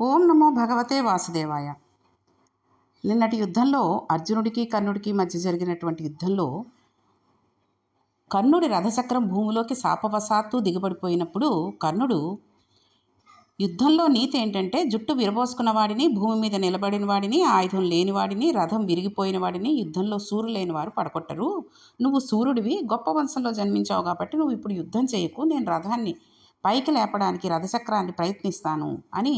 ఓం నమో భగవతే వాసుదేవాయ. నిన్నటి యుద్ధంలో అర్జునుడికి కర్ణుడికి మధ్య జరిగినటువంటి యుద్ధంలో కర్ణుడి రథచక్రం భూమిలోకి శాపవశాత్తు దిగబడిపోయినప్పుడు కర్ణుడు యుద్ధంలో నీతి ఏంటంటే జుట్టు విరబోసుకున్న వాడిని భూమి మీద నిలబడిన వాడిని ఆయుధం లేని వాడిని రథం విరిగిపోయిన వాడిని యుద్ధంలో సూర్యుడు లేని వారు పడగొట్టరు. నువ్వు సూర్యుడివి గొప్ప వంశంలో జన్మించావు కాబట్టి నువ్వు ఇప్పుడు యుద్ధం చేయకు నేను రథాన్ని పైకి లేపడానికి రథచక్రాన్ని ప్రయత్నిస్తాను అని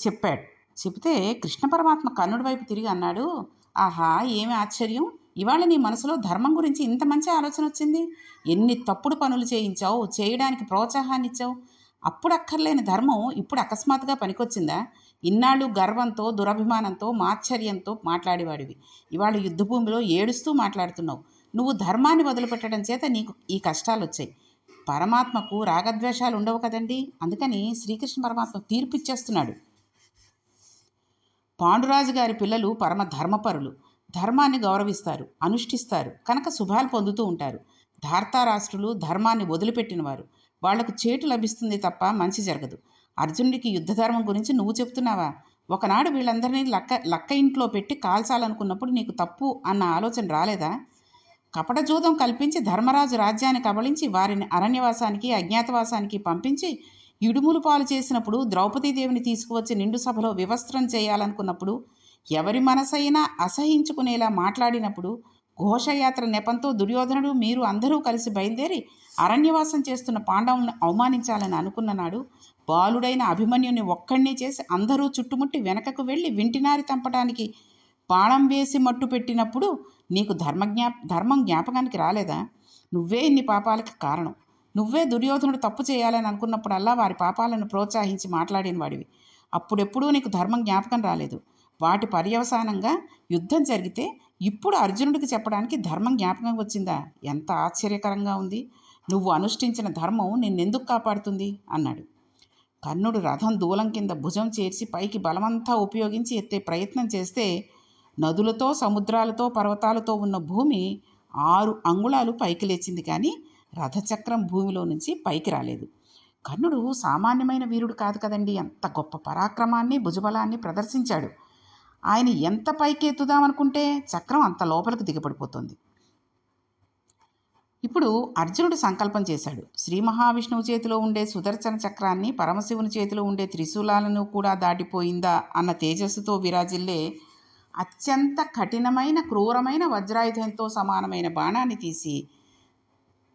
చెప్పాడు. చెబితే కృష్ణ పరమాత్మ కర్ణుడి వైపు తిరిగి అన్నాడు ఆహా ఏమి ఆశ్చర్యం? ఇవాళ నీ మనసులో ధర్మం గురించి ఇంత మంచి ఆలోచన వచ్చింది? ఎన్ని తప్పుడు పనులు చేయించావు? చేయడానికి ప్రోత్సాహాన్ని ఇచ్చావు? అప్పుడు అక్కర్లేని ధర్మం ఇప్పుడు అకస్మాత్తుగా పనికొచ్చిందా? ఇన్నాళ్ళు గర్వంతో దురభిమానంతో మాశ్చర్యంతో మాట్లాడేవాడివి. ఇవాళ యుద్ధభూమిలో ఏడుస్తూ మాట్లాడుతున్నావు. నువ్వు ధర్మాన్ని వదిలిపెట్టడం చేత నీకు ఈ కష్టాలు వచ్చాయి పరమాత్మకు రాగద్వేషాలు ఉండవు కదండి? అందుకని శ్రీకృష్ణ పరమాత్మ తీర్పు ఇచ్చేస్తున్నాడు పాండురాజు గారి పిల్లలు పరమ ధర్మపరులు. ధర్మాన్ని గౌరవిస్తారు అనుష్ఠిస్తారు కనుక శుభాలు పొందుతూ ఉంటారు. ధార్తారాష్ట్రులు ధర్మాన్ని వదిలిపెట్టినవారు. వాళ్ళకు చేటు లభిస్తుంది తప్ప మంచి జరగదు. అర్జునుడికి యుద్ధధర్మం గురించి నువ్వు చెప్తున్నావా ఒకనాడు వీళ్ళందరినీ లక్క లక్క ఇంట్లో పెట్టి కాల్చాలనుకున్నప్పుడు నీకు తప్పు అన్న ఆలోచన రాలేదా? కపటజూదం కల్పించి ధర్మరాజు రాజ్యాన్ని కబళించి వారిని అరణ్యవాసానికి అజ్ఞాతవాసానికి పంపించి ఇడుములు పాలు చేసినప్పుడు ద్రౌపదీదేవిని తీసుకువచ్చి నిండు సభలో వివస్త్రం చేయాలనుకున్నప్పుడు ఎవరి మనసైనా అసహించుకునేలా మాట్లాడినప్పుడు ఘోషయాత్ర నెపంతో దుర్యోధనుడు మీరు అందరూ కలిసి బయలుదేరి అరణ్యవాసం చేస్తున్న పాండవులను అవమానించాలని అనుకున్న నాడు బాలుడైన అభిమన్యుని ఒక్కడిని చేసి అందరూ చుట్టుముట్టి వెనకకు వెళ్ళి వింటినారి తంపడానికి బాణం వేసి మట్టు పెట్టినప్పుడు నీకు ధర్మజ్ఞా ధర్మం జ్ఞాపకానికి రాలేదా? నువ్వే ఇన్ని పాపాలకి కారణం. నువ్వే దుర్యోధనుడు తప్పు చేయాలని అనుకున్నప్పుడల్లా వారి పాపాలను ప్రోత్సహించి మాట్లాడిన వాడివి. అప్పుడెప్పుడూ నీకు ధర్మం జ్ఞాపకం రాలేదు. వాటి పర్యవసానంగా యుద్ధం జరిగితే ఇప్పుడు అర్జునుడికి చెప్పడానికి ధర్మం జ్ఞాపకం వచ్చిందా? ఎంత ఆశ్చర్యకరంగా ఉంది. నువ్వు అనుష్ఠించిన ధర్మం నిన్నెందుకు కాపాడుతుంది? అన్నాడు. కర్ణుడు రథం దూలం కింద భుజం చేర్చి పైకి బలమంతా ఉపయోగించి ఎత్తే ప్రయత్నం చేస్తే నదులతో సముద్రాలతో పర్వతాలతో ఉన్న భూమి ఆరు అంగుళాలు పైకి లేచింది కానీ రథచక్రం భూమిలో నుంచి పైకి రాలేదు. కర్ణుడు సామాన్యమైన వీరుడు కాదు కదండి. అంత గొప్ప పరాక్రమాన్ని భుజబలాన్ని ప్రదర్శించాడు. ఆయన ఎంత పైకి ఎత్తుదామనుకుంటే చక్రం అంత లోపలికి దిగబడిపోతుంది. ఇప్పుడు అర్జునుడు సంకల్పం చేశాడు. శ్రీ మహావిష్ణువు చేతిలో ఉండే సుదర్శన చక్రాన్ని పరమశివుని చేతిలో ఉండే త్రిశూలాలను కూడా దాటిపోయిందా అన్న తేజస్సుతో విరాజిల్లే అత్యంత కఠినమైన క్రూరమైన వజ్రాయుధంతో సమానమైన బాణాన్ని తీసి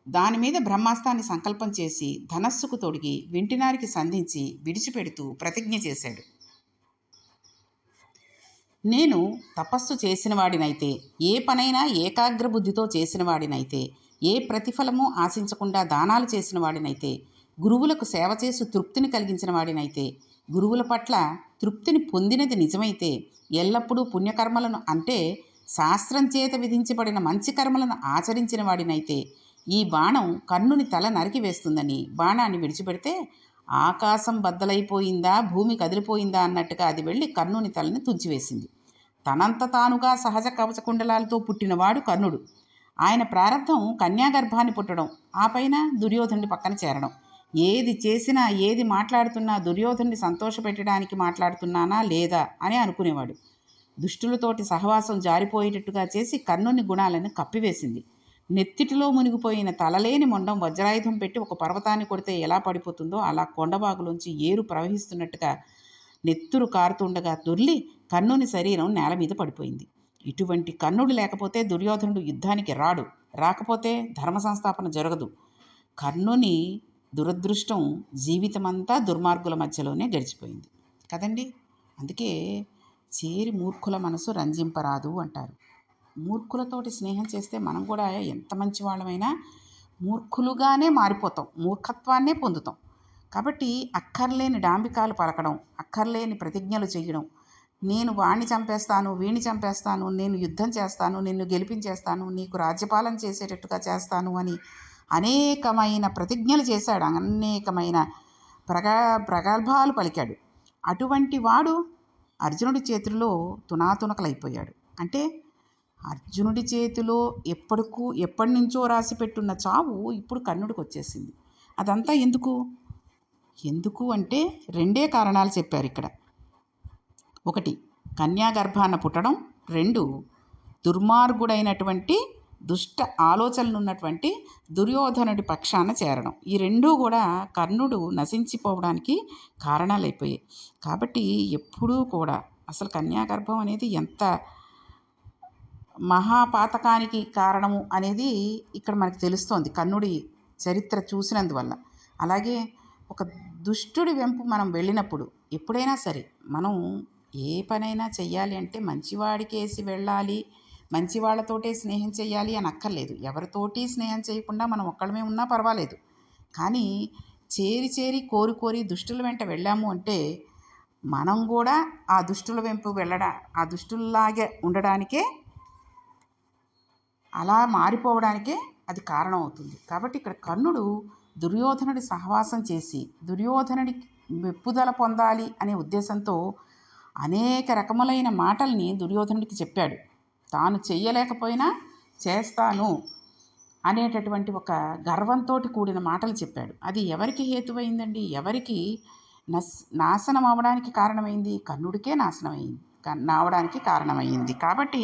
దాని మీద బ్రహ్మాస్త్రాన్ని సంకల్పం చేసి ధనస్సుకు తొడిగి వింటినారికి సంధించి విడిచిపెడుతూ ప్రతిజ్ఞ చేశాడు. నేను తపస్సు చేసిన వాడినైతే ఏ పనైనా ఏకాగ్రబుద్ధితో చేసినవాడినైతే చేసిన వాడినైతే ఏ ప్రతిఫలము ఆశించకుండా దానాలు చేసిన వాడినైతే గురువులకు సేవ చేసి తృప్తిని కలిగించిన వాడినైతే గురువుల పట్ల తృప్తిని పొందినది నిజమైతే ఎల్లప్పుడూ పుణ్యకర్మలను అంటే శాస్త్రం చేత విధించబడిన మంచి కర్మలను ఆచరించిన వాడినైతే ఈ బాణం కర్ణుని తల నరికి వేస్తుందని. బాణాన్ని విడిచిపెడితే ఆకాశం బద్దలైపోయిందా భూమి కదిలిపోయిందా అన్నట్టుగా అది వెళ్ళి కర్ణుని తలని తుంచివేసింది. తనంత తానుగా సహజ కవచ కుండలాలతో పుట్టినవాడు కర్ణుడు. ఆయన ప్రారంభం కన్యాగర్భాన్ని పుట్టడం ఆ పైన దుర్యోధనుడి పక్కన చేరడం. ఏది చేసినా ఏది మాట్లాడుతున్నా దుర్యోధనుని సంతోషపెట్టడానికి మాట్లాడుతున్నానా లేదా అని అనుకునేవాడు. దుష్టులతోటి సహవాసం జారిపోయేటట్టుగా చేసి కర్ణుని గుణాలను కప్పివేసింది. నెత్తిటిలో మునిగిపోయిన తలలేని మొండం వజ్రాయుధం పెట్టి ఒక పర్వతాన్ని కొడితే ఎలా పడిపోతుందో అలా కొండబాగులోంచి ఏరు ప్రవహిస్తున్నట్టుగా నెత్తురు కారుతుండగా దొర్లి కన్నుని శరీరం నేల మీద పడిపోయింది. ఇటువంటి కన్నుడు లేకపోతే దుర్యోధనుడు యుద్ధానికి రాడు. రాకపోతే ధర్మ సంస్థాపన జరగదు. కర్ణుని దురదృష్టం జీవితమంతా దుర్మార్గుల మధ్యలోనే గడిచిపోయింది. కదండి? అందుకే చేరి మూర్ఖుల మనసు రంజింపరాదు అంటారు. మూర్ఖులతోటి స్నేహం చేస్తే మనం కూడా ఎంత మంచి వాళ్ళమైనా మూర్ఖులుగానే మారిపోతాం మూర్ఖత్వాన్నే పొందుతాం. కాబట్టి అక్కర్లేని డాంబికాలు పలకడం అక్కర్లేని ప్రతిజ్ఞలు చేయడం నేను వాణ్ణి చంపేస్తాను వీణ్ణి చంపేస్తాను నేను యుద్ధం చేస్తాను నిన్ను గెలిపించేస్తాను నీకు రాజ్యపాలన చేసేటట్టుగా చేస్తాను అని అనేకమైన ప్రతిజ్ఞలు చేశాడు అనేకమైన ప్రగా ప్రగల్భాలు పలికాడు. అటువంటి వాడు అర్జునుడి చేతుల్లో తునాతునకలైపోయాడు. అంటే అర్జునుడి చేతిలో ఎప్పటికూ ఎప్పటి నుంచో రాసి పెట్టున్న చావు ఇప్పుడు కర్ణుడికి వచ్చేసింది. అదంతా ఎందుకు? ఎందుకు అంటే రెండే కారణాలు చెప్పారు ఇక్కడ. ఒకటి కన్యాగర్భాన పుట్టడం. రెండు దుర్మార్గుడైనటువంటి దుష్ట ఆలోచనలు ఉన్నటువంటి దుర్యోధనుడి పక్షాన చేరడం. ఈ రెండూ కూడా కర్ణుడు నశించిపోవడానికి కారణాలైపోయాయి. కాబట్టి ఎప్పుడూ కూడా అసలు కన్యాగర్భం అనేది ఎంత మహాపాతకానికి కారణము అనేది ఇక్కడ మనకు తెలుస్తోంది. కర్ణుడి చరిత్ర చూసినందువల్ల. అలాగే ఒక దుష్టుడి వెంపు మనం వెళ్ళినప్పుడు ఎప్పుడైనా సరే మనం ఏ పనైనా చెయ్యాలి అంటే మంచివాడికేసి వెళ్ళాలి మంచి వాళ్ళతోటే స్నేహం చేయాలి అని అక్కర్లేదు. ఎవరితోటి స్నేహం చేయకుండా మనం ఒక్కడమే ఉన్నా పర్వాలేదు. కానీ చేరి చేరి కోరి కోరి దుష్టుల వెంట వెళ్ళాము అంటే మనం కూడా ఆ దుష్టుల వెంపు వెళ్ళడా ఆ దుష్టుల్లాగే ఉండడానికే అలా మారిపోవడానికే అది కారణం అవుతుంది కాబట్టి ఇక్కడ కర్ణుడు దుర్యోధనుడి సహవాసం చేసి దుర్యోధనుడి మెప్పుదల పొందాలి అనే ఉద్దేశంతో అనేక రకములైన మాటల్ని దుర్యోధనుడికి చెప్పాడు. తాను చెయ్యలేకపోయినా చేస్తాను అనేటటువంటి ఒక గర్వంతో కూడిన మాటలు చెప్పాడు. అది ఎవరికి హేతువైందండి? ఎవరికి నస్ నాశనం అవ్వడానికి కారణమైంది? కర్ణుడికే నాశనమైంది. అవడానికి కారణమైంది. కాబట్టి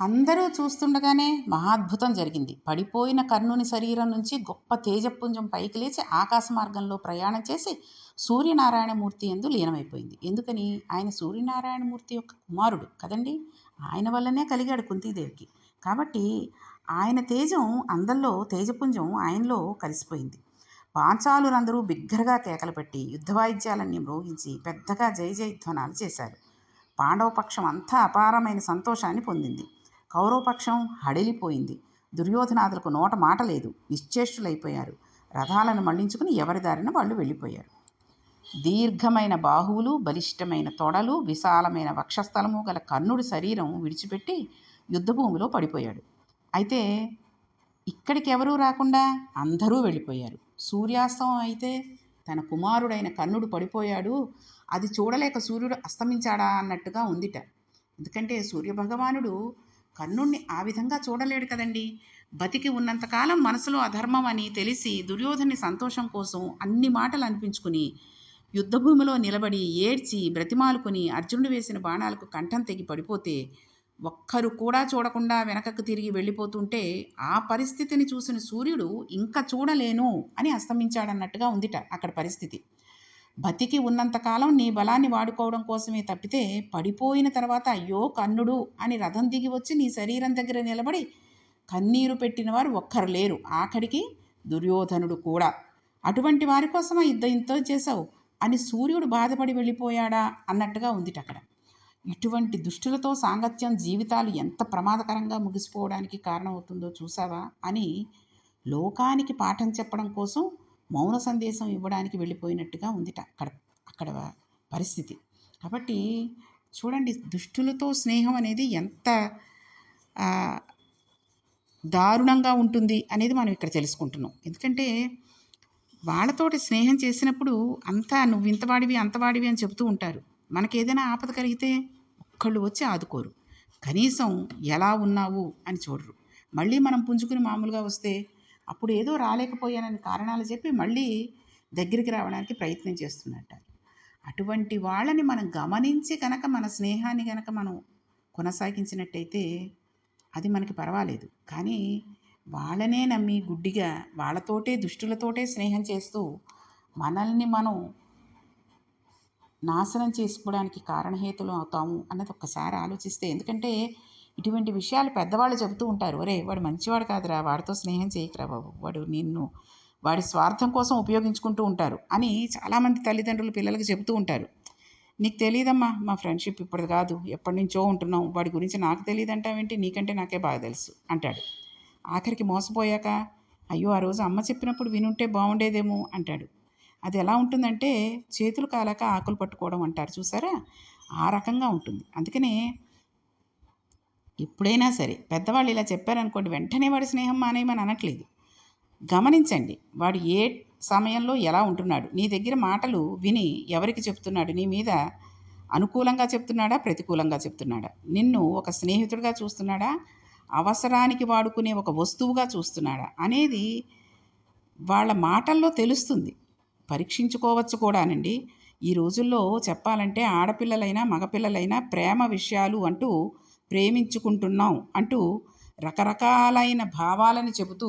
అందరూ చూస్తుండగానే మహాద్భుతం జరిగింది. పడిపోయిన కర్ణుని శరీరం నుంచి గొప్ప తేజపుంజం పైకి లేచి ఆకాశ మార్గంలో ప్రయాణం చేసి సూర్యనారాయణమూర్తి ఎందు లీనమైపోయింది. ఎందుకని? ఆయన సూర్యనారాయణమూర్తి యొక్క కుమారుడు కదండి? ఆయన వల్లనే కలిగాడు కుంతీదేవికి. కాబట్టి ఆయన తేజం అందరిలో తేజపుంజం ఆయనలో కలిసిపోయింది. పాంచాలురందరూ బిగ్గరగా కేకలు పెట్టి యుద్ధ వాయిద్యాలన్నీ మ్రోగించి పెద్దగా జయ జయధ్వనాలు చేశారు. పాండవపక్షం అంతా అపారమైన సంతోషాన్ని పొందింది. కౌరవపక్షం హడిలిపోయింది. దుర్యోధనాదులకు నోట మాట లేదు. నిశ్చేష్టులైపోయారు. రథాలను మళ్ళించుకుని ఎవరి దారిన వాళ్ళు వెళ్ళిపోయారు. దీర్ఘమైన బాహువులు బలిష్టమైన తొడలు విశాలమైన వక్షస్థలము గల కర్ణుడి శరీరం విడిచిపెట్టి యుద్ధభూమిలో పడిపోయాడు. అయితే ఇక్కడికి ఎవరూ రాకుండా అందరూ వెళ్ళిపోయారు. సూర్యాస్తమం అయితే తన కుమారుడైన కర్ణుడు పడిపోయాడు. అది చూడలేక సూర్యుడు అస్తమించాడా అన్నట్టుగా ఉందిట. ఎందుకంటే సూర్యభగవానుడు కర్ణుణ్ణి ఆ విధంగా చూడలేడు కదండి. బతికి ఉన్నంతకాలం మనసులో అధర్మం అని తెలిసి దుర్యోధని సంతోషం కోసం అన్ని మాటలు అనిపించుకుని యుద్ధభూమిలో నిలబడి ఏడ్చి బ్రతిమాలుకుని అర్జునుడు వేసిన బాణాలకు కంఠం తెగి పడిపోతే ఒక్కరు కూడా చూడకుండా వెనకకు తిరిగి వెళ్ళిపోతుంటే ఆ పరిస్థితిని చూసిన సూర్యుడు ఇంకా చూడలేను అని అస్తమించాడన్నట్టుగా ఉందిట అక్కడ పరిస్థితి. బతికి ఉన్నంతకాలం నీ బలాన్ని వాడుకోవడం కోసమే తప్పితే పడిపోయిన తర్వాత అయ్యో కన్నుడు అని రథం దిగి వచ్చి నీ శరీరం దగ్గర నిలబడి కన్నీరు పెట్టిన వారు ఒక్కరు లేరు. ఆఖడికి దుర్యోధనుడు కూడా. అటువంటి వారి కోసమా యుద్ధ ఇంతో చేశావు? అని సూర్యుడు బాధపడి వెళ్ళిపోయాడా అన్నట్టుగా ఉందిట అక్కడ. ఇటువంటి దుష్టులతో సాంగత్యం జీవితాలు ఎంత ప్రమాదకరంగా ముగిసిపోవడానికి కారణమవుతుందో చూసావా అని లోకానికి పాఠం చెప్పడం కోసం మౌన సందేశం ఇవ్వడానికి వెళ్ళిపోయినట్టుగా ఉందిట అక్కడ అక్కడ పరిస్థితి. కాబట్టి చూడండి దుష్టులతో స్నేహం అనేది ఎంత దారుణంగా ఉంటుంది అనేది మనం ఇక్కడ తెలుసుకుంటున్నాం. ఎందుకంటే వాళ్ళతోటి స్నేహం చేసినప్పుడు అంతా నువ్వు ఇంతవాడివి అంతవాడివి అని చెబుతూ ఉంటారు. మనకి ఏదైనా ఆపద కలిగితే ఒక్కళ్ళు వచ్చి ఆదుకోరు. కనీసం ఎలా ఉన్నావు అని చూడరు. మళ్ళీ మనం పుంజుకుని మామూలుగా వస్తే అప్పుడు ఏదో రాలేకపోయానని కారణాలు చెప్పి మళ్ళీ దగ్గరికి రావడానికి ప్రయత్నం చేస్తున్నట్ట. అటువంటి వాళ్ళని మనం గమనించి కనుక మన స్నేహాన్ని కనుక మనం కొనసాగించినట్టయితే అది మనకి పర్వాలేదు. కానీ వాళ్ళనే నమ్మి గుడ్డిగా వాళ్ళతోటే దుష్టులతోటే స్నేహం చేస్తూ మనల్ని మనం నాశనం చేసుకోవడానికి కారణహేతులు అవుతాము అన్నది ఒక్కసారి ఆలోచిస్తే ఎందుకంటే ఇటువంటి విషయాలు పెద్దవాళ్ళు చెబుతూ ఉంటారు. ఒరే వాడు మంచివాడు కాదురా వాడితో స్నేహం చేయకరా బాబు వాడు నిన్ను వాడి స్వార్థం కోసం ఉపయోగించుకుంటూ ఉంటారు అని చాలామంది తల్లిదండ్రులు పిల్లలకు చెబుతూ ఉంటారు. నీకు తెలియదమ్మా మా ఫ్రెండ్షిప్ ఇప్పుడు కాదు ఎప్పటి నుంచో ఉంటున్నాం వాడి గురించి నాకు తెలియదు అంటావేంటి నీకంటే నాకే బాగా తెలుసు అంటాడు. ఆఖరికి మోసపోయాక అయ్యో ఆ రోజు అమ్మ చెప్పినప్పుడు వినుంటే బాగుండేదేమో అంటాడు. అది ఎలా ఉంటుందంటే చేతులు కాలాక ఆకులు పట్టుకోవడం అంటారు చూసారా? ఆ రకంగా ఉంటుంది. అందుకనే ఎప్పుడైనా సరే పెద్దవాళ్ళు ఇలా చెప్పారనుకోండి వెంటనే వాడి స్నేహం మానేయమని అనట్లేదు. గమనించండి వాడు ఏ సమయంలో ఎలా ఉంటున్నాడు? నీ దగ్గర మాటలు విని ఎవరికి చెప్తున్నాడు? నీ మీద అనుకూలంగా చెప్తున్నాడా? ప్రతికూలంగా చెప్తున్నాడా? నిన్ను ఒక స్నేహితుడిగా చూస్తున్నాడా? అవసరానికి వాడుకునే ఒక వస్తువుగా చూస్తున్నాడా? అనేది వాళ్ళ మాటల్లో తెలుస్తుంది. పరీక్షించుకోవచ్చు కూడానండి. ఈ రోజుల్లో చెప్పాలంటే ఆడపిల్లలైనా మగపిల్లలైనా ప్రేమ విషయాలు అంటూ ప్రేమించుకుంటున్నాం అంటూ రకరకాలైన భావాలను చెబుతూ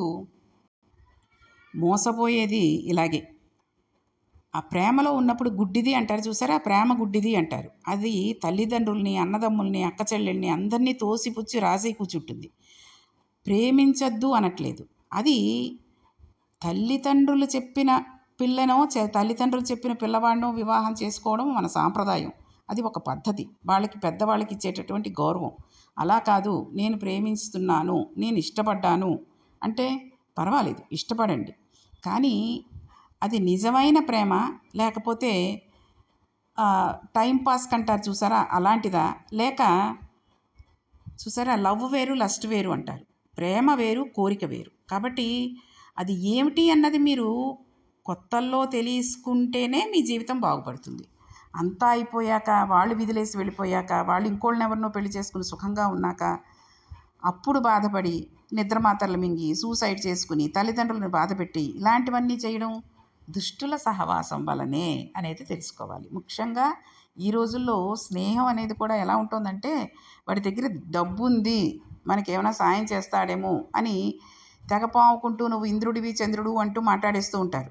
మోసపోయేది ఇలాగే. ఆ ప్రేమలో ఉన్నప్పుడు గుడ్డిది అంటారు చూసారా? ప్రేమ గుడ్డిది అంటారు. అది తల్లిదండ్రుల్ని అన్నదమ్ముల్ని అక్క చెల్లెల్ని అందరినీ తోసిపుచ్చి రాసి కూర్చుంటుంది ప్రేమించద్దు అనట్లేదు. అది తల్లిదండ్రులు చెప్పిన పిల్లనో తల్లిదండ్రులు చెప్పిన పిల్లవాడినో వివాహం చేసుకోవడం మన సాంప్రదాయం. అది ఒక పద్ధతి. వాళ్ళకి పెద్దవాళ్ళకి ఇచ్చేటటువంటి గౌరవం. అలా కాదు నేను ప్రేమిస్తున్నాను నేను ఇష్టపడ్డాను అంటే పర్వాలేదు ఇష్టపడండి. కానీ అది నిజమైన ప్రేమ లేకపోతే ఆ, టైం పాస్ కంటారు చూసారా? అలాంటిదా? లేక చూసారా? లవ్ వేరు లస్ట్ వేరు అంటారు. ప్రేమ వేరు కోరిక వేరు. కాబట్టి అది ఏమిటి అన్నది మీరు కొత్తల్లో తెలుసుకుంటేనే మీ జీవితం బాగుపడుతుంది. అంతా అయిపోయాక వాళ్ళు విదిలేసి వెళ్ళిపోయాక వాళ్ళు ఇంకోళ్ళని ఎవరినో పెళ్ళి చేసుకుని సుఖంగా ఉన్నాక అప్పుడు బాధపడి నిద్రమాతర్లు మింగి సూసైడ్ చేసుకుని తల్లిదండ్రులను బాధపెట్టి ఇలాంటివన్నీ చేయడం దుష్టుల సహవాసం వలనే అనేది తెలుసుకోవాలి. ముఖ్యంగా ఈ రోజుల్లో స్నేహం అనేది కూడా ఎలా ఉంటుందంటే వాడి దగ్గర డబ్బు ఉంది మనకేమైనా సాయం చేస్తాడేమో అని తెగ పాముకుంటూ నువ్వు ఇంద్రుడివి చంద్రుడు అంటూ మాట్లాడేస్తూ ఉంటారు.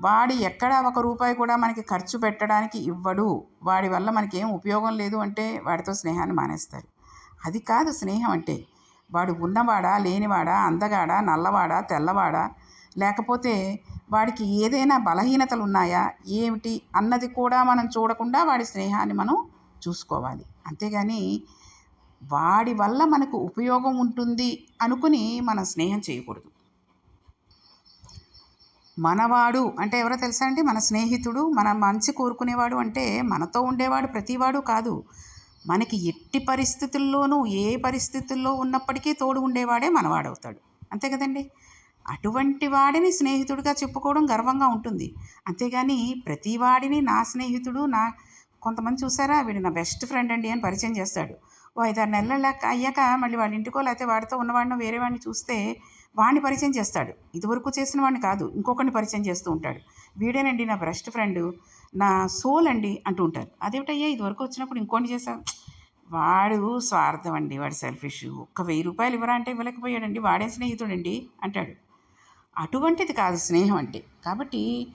వాడు ఎక్కడ ఒక రూపాయి కూడా మనకి ఖర్చు పెట్టడానికి ఇవ్వడు. వాడి వల్ల మనకి ఏం ఉపయోగం లేదు అంటే వాడితో స్నేహాన్ని మానేస్తారు. అది కాదు స్నేహం అంటే. వాడు ఉన్నవాడా లేనివాడా అందగాడా నల్లవాడా తెల్లవాడా? లేకపోతే వాడికి ఏదైనా బలహీనతలు ఉన్నాయా? ఏమిటి? అన్నది కూడా మనం చూడకుండా వాడి స్నేహాన్ని మనం చూసుకోవాలి. అంతేగాని వాడి వల్ల మనకు ఉపయోగం ఉంటుంది అనుకుని మనం స్నేహం చేయకూడదు. మనవాడు అంటే ఎవరో తెలుసా అండి? మన స్నేహితుడు మన మంచి కోరుకునేవాడు అంటే మనతో ఉండేవాడు ప్రతివాడు కాదు. మనకి ఎట్టి పరిస్థితుల్లోనూ ఏ పరిస్థితుల్లో ఉన్నప్పటికీ తోడు ఉండేవాడే మనవాడవుతాడు. అంతే కదండి? అటువంటి వాడిని స్నేహితుడిగా చెప్పుకోవడం గర్వంగా ఉంటుంది. అంతేగాని ప్రతి వాడిని నా స్నేహితుడు నా కొంతమంది చూసారా? వీడు నా బెస్ట్ ఫ్రెండ్ అండి అని పరిచయం చేస్తాడు. ఓ ఐదారు నెలల అయ్యాక మళ్ళీ వాళ్ళ ఇంటికో లేకపోతే వాడితో ఉన్నవాడిని వేరే వాడిని చూస్తే వాడిని పరిచయం చేస్తాడు. ఇదివరకు చేసిన వాడిని కాదు ఇంకొకరిని పరిచయం చేస్తూ ఉంటాడు. వీడేనండి నా బెస్ట్ ఫ్రెండ్ నా సోల్ అండి అంటూ ఉంటారు. అదేమిటయ్యా ఇదివరకు వచ్చినప్పుడు ఇంకోటి చేశాను వాడు స్వార్థం అండి వాడు సెల్ఫిష్ ఒక్క వెయ్యి రూపాయలు ఇవ్వరా అంటే ఇవ్వలేకపోయాడండి వాడే స్నేహితుడండి అంటాడు. అటువంటిది కాదు స్నేహం అంటే. కాబట్టి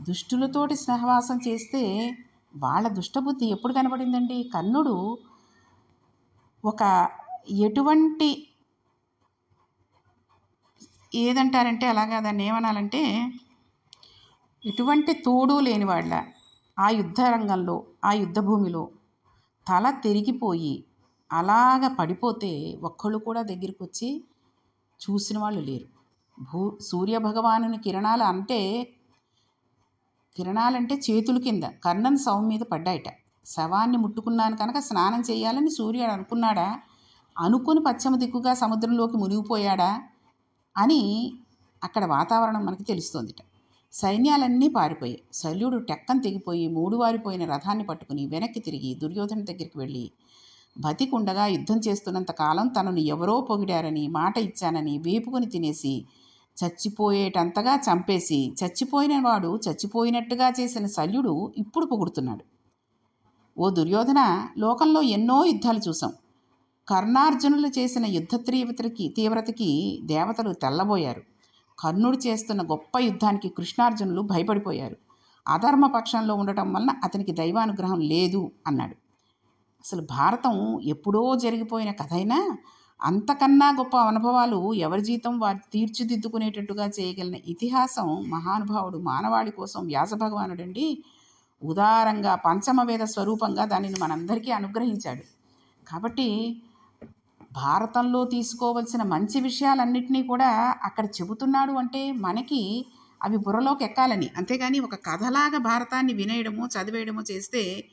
దుష్టులతోటి స్నేహవాసం చేస్తే వాళ్ళ దుష్టబుద్ధి ఎప్పుడు కనబడిందండి? కర్ణుడు ఒక ఎటువంటి ఏదంటారంటే అలాగా దాన్ని ఏమనాలంటే ఎటువంటి తోడు లేనివాళ్ళ ఆ యుద్ధ రంగంలో ఆ యుద్ధ భూమిలో తల తిరిగిపోయి అలాగ పడిపోతే ఒక్కళ్ళు కూడా దగ్గరికి వచ్చి చూసిన వాళ్ళు లేరు. భూ సూర్య భగవానుని కిరణాలు అంటే కిరణాలంటే చేతుల కింద కర్ణన్ సౌం మీద పడ్డాయట. శవాన్ని ముట్టుకున్నాను కనుక స్నానం చేయాలని సూర్యుడు అనుకున్నాడా? అనుకుని పశ్చిమ దిక్కుగా సముద్రంలోకి మునిగిపోయాడా? అని అక్కడ వాతావరణం మనకి తెలుస్తోందిట. సైన్యాలన్నీ పారిపోయాయి శల్యుడు టెక్కన తెగిపోయి మూడువారిపోయిన రథాన్ని పట్టుకుని వెనక్కి తిరిగి దుర్యోధన దగ్గరికి వెళ్ళి బతికుండగా యుద్ధం చేస్తున్నంత కాలం తనను ఎవరో పొగిడారని మాట ఇచ్చానని వేపుకొని తినేసి చచ్చిపోయేటంతగా చంపేసి చచ్చిపోయిన వాడు చచ్చిపోయినట్టుగా చేసిన శల్యుడు ఇప్పుడు పొగుడుతున్నాడు. ఓ దుర్యోధన లోకంలో ఎన్నో యుద్ధాలు చూసాం కర్ణార్జునులు చేసిన యుద్ధ తీవ్రతకి తీవ్రతకి దేవతలు తెల్లబోయారు. కర్ణుడు చేస్తున్న గొప్ప యుద్ధానికి కృష్ణార్జునులు భయపడిపోయారు. అధర్మ పక్షంలో ఉండటం వలన అతనికి దైవానుగ్రహం లేదు అన్నాడు. అసలు భారతం ఎప్పుడో జరిగిపోయిన కథ అయినా అంతకన్నా గొప్ప అనుభవాలు ఎవరి జీతం వారు తీర్చిదిద్దుకునేటట్టుగా చేయగలిగిన ఇతిహాసం మహానుభావుడు మానవాళి కోసం వ్యాస భగవానుడండి ఉదారంగా పంచమవేద స్వరూపంగా దానిని మనందరికీ అనుగ్రహించాడు. కాబట్టి భారతంలో తీసుకోవలసిన మంచి విషయాలన్నింటినీ కూడా అక్కడ చెబుతున్నాడు అంటే మనకి అవి బుర్రలోకి ఎక్కాలని. అంతేగాని ఒక కథలాగా భారతాన్ని వినేయడము చదివేయడము చేస్తే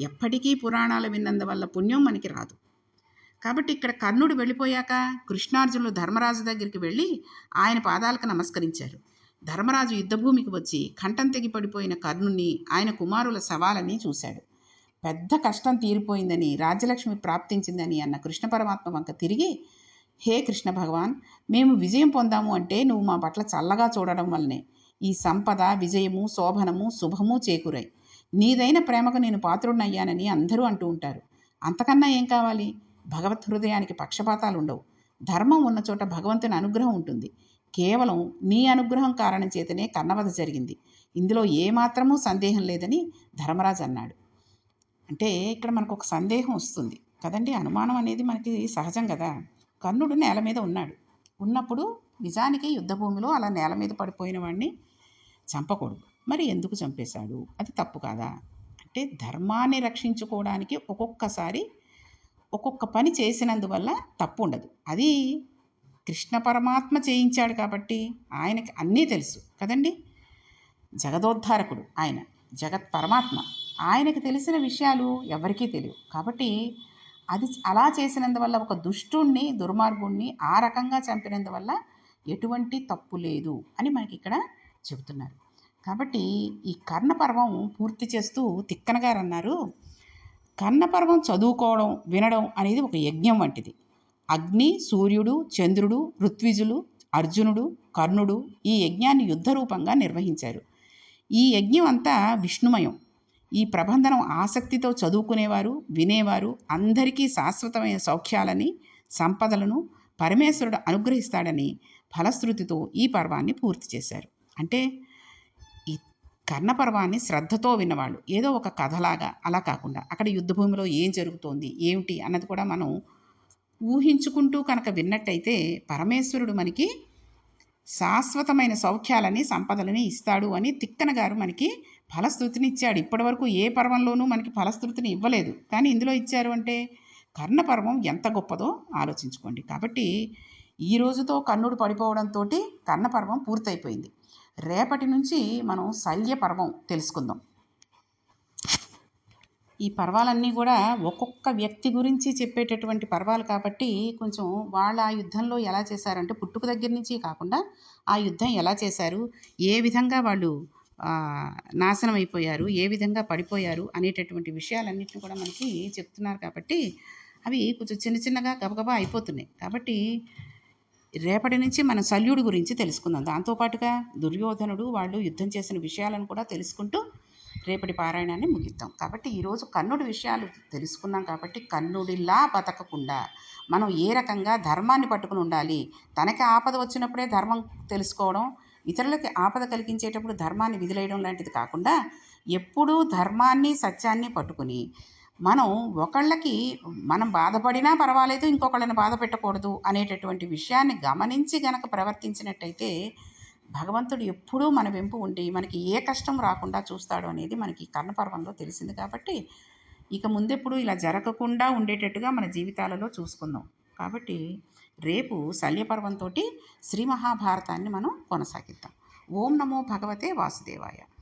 ఎప్పటికీ పురాణాలు విన్నందువల్ల పుణ్యం మనకి రాదు. కాబట్టి ఇక్కడ కర్ణుడు వెళ్ళిపోయాక కృష్ణార్జునులు ధర్మరాజు దగ్గరికి వెళ్ళి ఆయన పాదాలకు నమస్కరించారు. ధర్మరాజు యుద్ధభూమికి వచ్చి కంఠం తెగి పడిపోయిన కర్ణుని ఆయన కుమారుల సవాలని చూశాడు. పెద్ద కష్టం తీరిపోయిందని రాజ్యలక్ష్మి ప్రాప్తించిందని అన్న కృష్ణ పరమాత్మ వంక తిరిగి హే కృష్ణ భగవాన్ మేము విజయం పొందాము అంటే నువ్వు మా పట్ల చల్లగా చూడడం వల్లనే. ఈ సంపద విజయము శోభనము శుభము చేకూరాయి. నీదైన ప్రేమకు నేను పాత్రుడినయ్యానని అందరూ అంటూ ఉంటారు. అంతకన్నా ఏం కావాలి? భగవత్ హృదయానికి పక్షపాతాలు ఉండవు ధర్మం ఉన్న చోట భగవంతుని అనుగ్రహం ఉంటుంది. కేవలం నీ అనుగ్రహం కారణం చేతనే కన్నవధ జరిగింది. ఇందులో ఏమాత్రమూ సందేహం లేదని ధర్మరాజు అన్నాడు. అంటే ఇక్కడ మనకు ఒక సందేహం వస్తుంది. కదండి? అనుమానం అనేది మనకి సహజం కదా? కర్ణుడు నేల మీద ఉన్నాడు. ఉన్నప్పుడు నిజానికి యుద్ధభూమిలో అలా నేల మీద పడిపోయిన వాడిని చంపకూడదు. మరి ఎందుకు చంపేశాడు? అది తప్పు కాదా? అంటే ధర్మాన్ని రక్షించుకోవడానికి ఒక్కొక్కసారి ఒక్కొక్క పని చేసినందువల్ల తప్పు ఉండదు. అది కృష్ణ పరమాత్మ చేయించాడు కాబట్టి ఆయనకి అన్నీ తెలుసు. కదండి? జగదోద్ధారకుడు ఆయన. జగత్ పరమాత్మ. ఆయనకు తెలిసిన విషయాలు ఎవరికీ తెలియవు. కాబట్టి అది అలా చేసినందువల్ల ఒక దుష్టుణ్ణి దుర్మార్గుణ్ణి ఆ రకంగా చంపినందువల్ల ఎటువంటి తప్పు లేదు అని మనకి ఇక్కడ చెబుతున్నారు. కాబట్టి ఈ కర్ణపర్వం పూర్తి చేస్తూ తిక్కన గారు అన్నారు కర్ణపర్వం చదువుకోవడం వినడం అనేది ఒక యజ్ఞం వంటిది. అగ్ని సూర్యుడు చంద్రుడు ఋత్విజులు అర్జునుడు కర్ణుడు ఈ యజ్ఞాన్ని యుద్ధ రూపంగా నిర్వహించారు. ఈ యజ్ఞం అంతా విష్ణుమయం. ఈ ప్రబంధనం ఆసక్తితో చదువుకునేవారు వినేవారు అందరికీ శాశ్వతమైన సౌఖ్యాలని సంపదలను పరమేశ్వరుడు అనుగ్రహిస్తాడని ఫలశ్రుతితో ఈ పర్వాన్ని పూర్తి చేశారు. అంటే ఈ కర్ణపర్వాన్ని శ్రద్ధతో విన్నవాళ్ళు. ఏదో ఒక కథలాగా అలా కాకుండా అక్కడ యుద్ధభూమిలో ఏం జరుగుతోంది ఏమిటి అన్నది కూడా మనం ఊహించుకుంటూ కనుక విన్నట్టయితే పరమేశ్వరుడు మనకి శాశ్వతమైన సౌఖ్యాలని సంపదలని ఇస్తాడు అని తిక్కన గారు మనకి ఫలశ్రుతిని ఇచ్చాడు ఇప్పటివరకు ఏ పర్వంలోనూ మనకి ఫలశ్రుతిని ఇవ్వలేదు. కానీ ఇందులో ఇచ్చారు అంటే కర్ణపర్వం ఎంత గొప్పదో ఆలోచించుకోండి. కాబట్టి ఈ రోజుతో కర్ణుడు పడిపోవడంతో కర్ణపర్వం పూర్తయిపోయింది. రేపటి నుంచి మనం శల్య పర్వం తెలుసుకుందాం. ఈ పర్వాలన్నీ కూడా ఒక్కొక్క వ్యక్తి గురించి చెప్పేటటువంటి పర్వాలు కాబట్టి కొంచెం వాళ్ళ ఆ యుద్ధంలో ఎలా చేశారంటే పుట్టుక దగ్గర నుంచి కాకుండా ఆ యుద్ధం ఎలా చేశారు? ఏ విధంగా వాళ్ళు నాశనం అయిపోయారు ఏ విధంగా పడిపోయారు అనేటటువంటి విషయాలన్నింటిని కూడా మనకి చెప్తున్నారు కాబట్టి అవి కొంచెం చిన్న చిన్నగా గబగబా అయిపోతున్నాయి. కాబట్టి రేపటి నుంచి మనం శల్యుడి గురించి తెలుసుకుందాం. దాంతోపాటుగా దుర్యోధనుడు వాళ్ళు యుద్ధం చేసిన విషయాలను కూడా తెలుసుకుంటూ రేపటి పారాయణాన్ని ముగిద్దాం. కాబట్టి ఈరోజు కన్నుడి విషయాలు తెలుసుకున్నాం కాబట్టి కన్నుడిలా బతకకుండా మనం ఏ రకంగా ధర్మాన్ని పట్టుకుని ఉండాలి? తనకి ఆపద వచ్చినప్పుడే ధర్మం తెలుసుకోవడం ఇతరులకి ఆపద కలిగించేటప్పుడు ధర్మాన్ని విదిలేయడం లాంటిది కాకుండా ఎప్పుడూ ధర్మాన్ని సత్యాన్ని పట్టుకుని మనం ఒకళ్ళకి మనం బాధపడినా పర్వాలేదు ఇంకొకళ్ళని బాధ పెట్టకూడదు అనేటటువంటి విషయాన్ని గమనించి గనక ప్రవర్తించినట్టయితే భగవంతుడు ఎప్పుడూ మన వెంపు ఉండి మనకి ఏ కష్టం రాకుండా చూస్తాడు అనేది మనకి కర్ణపర్వంలో తెలిసింది కాబట్టి ఇక ముందెప్పుడు ఇలా జరగకుండా ఉండేటట్టుగా మన జీవితాలలో చూసుకుందాం. కాబట్టి రేపు శల్యపర్వంతో శ్రీ మహాభారతాన్ని మనం కొనసాగిద్దాం. ఓం నమో భగవతే వాసుదేవాయ.